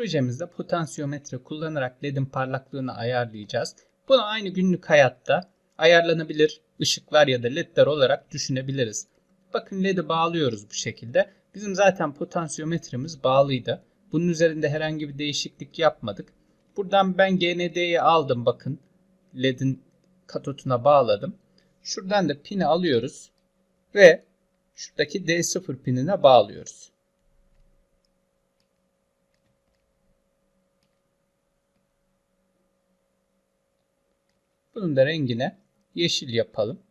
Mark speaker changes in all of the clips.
Speaker 1: Projemizde potansiyometre kullanarak LED'in parlaklığını ayarlayacağız. Bunu aynı günlük hayatta ayarlanabilir ışıklar ya da LED'ler olarak düşünebiliriz. Bakın LED'i bağlıyoruz bu şekilde. Bizim zaten potansiyometremiz bağlıydı. Bunun üzerinde herhangi bir değişiklik yapmadık. Buradan ben GND'yi aldım bakın. LED'in katotuna bağladım. Şuradan da pini alıyoruz ve şuradaki D0 pinine bağlıyoruz. Bunun da rengine yeşil yapalım.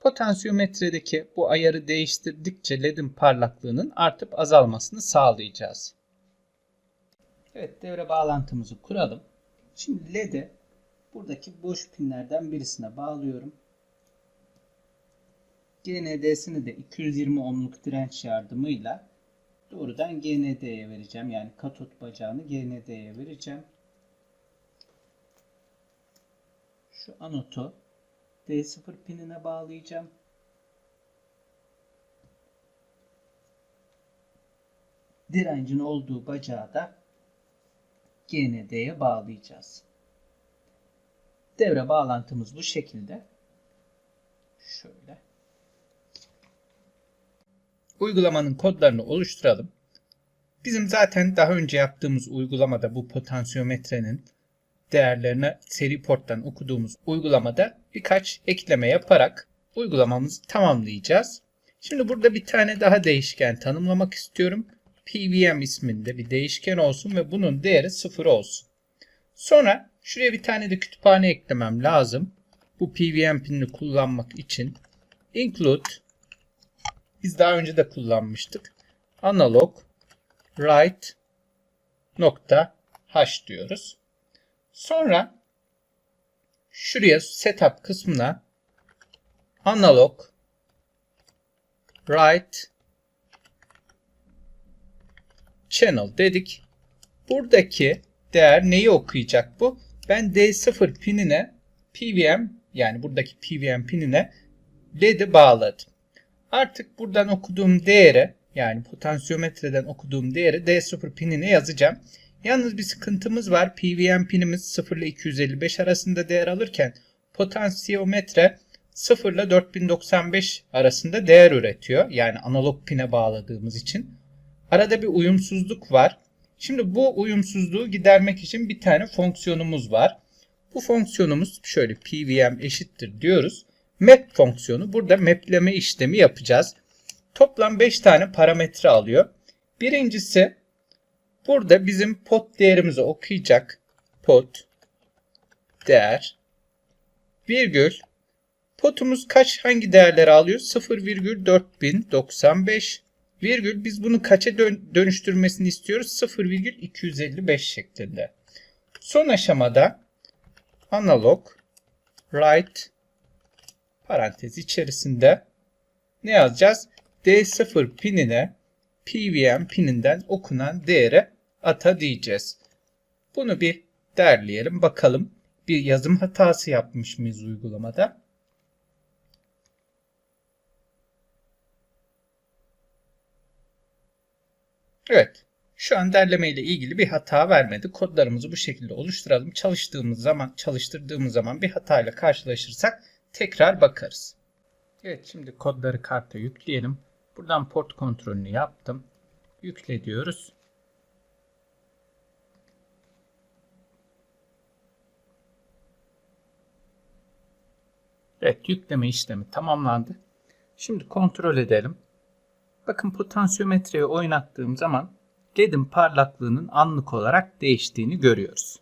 Speaker 1: Potansiyometredeki bu ayarı değiştirdikçe LED'in parlaklığının artıp azalmasını sağlayacağız. Evet devre bağlantımızı kuralım. Şimdi LED'i buradaki boş pinlerden birisine bağlıyorum. GND'sini de 220 ohmluk direnç yardımıyla doğrudan GND'ye vereceğim. Yani katot bacağını GND'ye vereceğim. Şu anotu D0 pinine bağlayacağım. Direncin olduğu bacağı da GND'ye bağlayacağız. Devre bağlantımız bu şekilde. Şöyle. Uygulamanın kodlarını oluşturalım. Bizim zaten daha önce yaptığımız uygulamada bu potansiyometrenin değerlerini seri porttan okuduğumuz uygulamada birkaç ekleme yaparak uygulamamızı tamamlayacağız. Şimdi burada bir tane daha değişken tanımlamak istiyorum. PVM isminde bir değişken olsun ve bunun değeri 0 olsun. Sonra şuraya bir tane de kütüphane eklemem lazım. Bu PVM pinini kullanmak için include biz daha önce de kullanmıştık. Analog write nokta hash diyoruz. Sonra şuraya setup kısmına analog write channel dedik. Buradaki değer neyi okuyacak bu? Ben D0 pinine PWM yani buradaki PWM pinine LED'i bağladım. Artık buradan okuduğum değere yani potansiyometreden okuduğum değeri D0 pinine yazacağım. Yalnız bir sıkıntımız var. PWM pinimiz 0 ile 255 arasında değer alırken potansiyometre 0 ile 4095 arasında değer üretiyor. Yani analog pine bağladığımız için. Arada bir uyumsuzluk var. Şimdi bu uyumsuzluğu gidermek için bir tane fonksiyonumuz var. Bu fonksiyonumuz şöyle PWM eşittir diyoruz. Map fonksiyonu. Burada mapleme işlemi yapacağız. Toplam 5 tane parametre alıyor. Birincisi burada bizim pot değerimizi okuyacak. Pot değer virgül potumuz kaç hangi değerleri alıyor? 0,4095 virgül biz bunu kaça dön dönüştürmesini istiyoruz? 0,255 şeklinde. Son aşamada analog write parantez içerisinde ne yazacağız? D0 pinine PWM pininden okunan değere ata diyeceğiz. Bunu bir derleyelim bakalım. Bir yazım hatası yapmış mıyız uygulamada? Evet. Şu an derleme ile ilgili bir hata vermedi. Kodlarımızı bu şekilde oluşturalım. Çalıştığımız zaman, çalıştırdığımız zaman bir hata ile karşılaşırsak tekrar bakarız. Evet şimdi kodları karta yükleyelim. Buradan port kontrolünü yaptım. Yükle diyoruz. Evet yükleme işlemi tamamlandı. Şimdi kontrol edelim. Bakın potansiyometreyi oynattığım zaman LED'in parlaklığının anlık olarak değiştiğini görüyoruz.